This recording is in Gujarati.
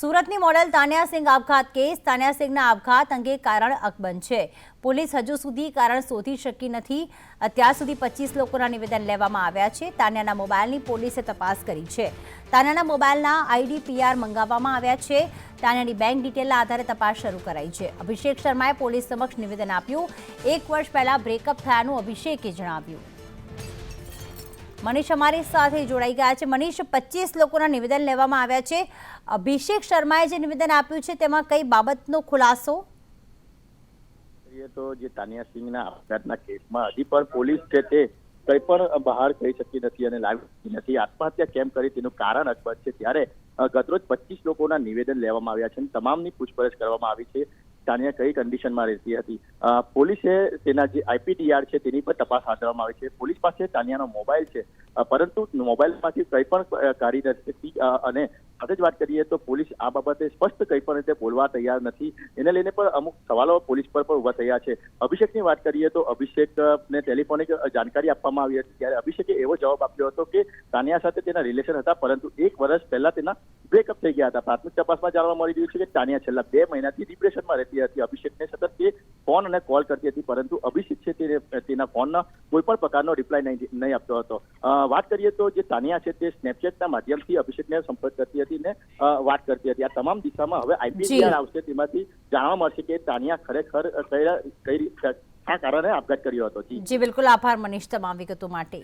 સુરતની મોડેલ તાન્યા સિંઘ આપઘાત કેસ. તાન્યા સિંઘના આપઘાત અંગે કારણ અકબંધ છે. પોલીસ હજુ સુધી કારણ શોધી શકી નથી. અત્યાર સુધી પચીસ લોકોના નિવેદન લેવામાં આવ્યા છે. તાન્યાના મોબાઈલની પોલીસે તપાસ કરી છે. તાન્યાના મોબાઈલના આઈડીપીઆર મંગાવવામાં આવ્યા છે. તાન્યાની બેંક ડિટેલના આધારે તપાસ શરૂ કરાઈ છે. અભિષેક શર્માએ પોલીસ સમક્ષ નિવેદન આપ્યું. એક વર્ષ પહેલા બ્રેકઅપ થયાનું અભિષેકે જણાવ્યું. મનીષ અમારી સાથે જોડાઈ ગયા છે. મનીષ, પચીસ લોકોના નિવેદન લેવામાં આવ્યા છે. અભિષેક શર્માએ જે નિવેદન આપ્યું છે, તેમાં કઈ બાબતનો ખુલાસો? તો જે તાનિયા સિંહના આપઘાતના કેસમાં હજી પણ પોલીસ છે તે કંઈ પણ બહાર કહી શકી નથી અને લાવી નથી. આત્મહત્યા કેમ કરી તેનું કારણ અકબંધ છે. ત્યારે ગતરોજ પચીસ લોકોના નિવેદન લેવામાં આવ્યા છે અને તમામની પૂછપરછ કરવામાં આવી છે. તાનિયા કઈ કન્ડિશનમાં રહેતી હતી? પોલીસે તેના જે આઈપીડીઆર છે તેની પર તપાસ હાથ ધરવામાં આવી છે. પોલીસ પાસે તાનિયાનો મોબાઈલ છે. પરંતુ મોબાઈલમાંથી કંઈ પણ કાઢી નથી અને સાથે જ વાત કરીએ તો પોલીસ આ બાબતે સ્પષ્ટ કંઈ પણ રીતે બોલવા તૈયાર નથી. એને લઈને પણ અમુક સવાલો પોલીસ પર પણ ઊભા થયા છે. અભિષેકની વાત કરીએ તો અભિષેકને ટેલિફોનિક જાણકારી આપવામાં આવી હતી. ત્યારે અભિષેકે એવો જવાબ આપ્યો હતો કે તાનિયા સાથે તેના રિલેશન હતા, પરંતુ એક વર્ષ પહેલા તેના બ્રેકઅપ થઈ ગયા હતા પ્રાથમિક તપાસમાં જાણવા મળી રહ્યું છે કે તાનિયા છેલ્લા બે મહિનાથી ડિપ્રેશનમાં રહેતી હતી અભિષેકને સતત તે ફોન અને કોલ કરતી હતી પરંતુ અભિષેક છે તે તેના ફોનના કોઈ પણ પ્રકારનો રિપ્લાય નહીં નહીં આપતો હતો વાત કરીએ તો જે તાનિયા છે તે સ્નેપચેટના માધ્યમથી અભિષેકને સંપર્ક કરતી હતી ને વાત કરતી હતી આ તમામ દિશામાં હવે આઈપીસીઆર આવશે તેમાંથી જાણવા મળશે કે તાનિયા ખરેખર કઈ કઈ આ કારણે આપઘાત કર્યો હતો જી બિલકુલ આભાર મનીષ તમામ વિગતો માટે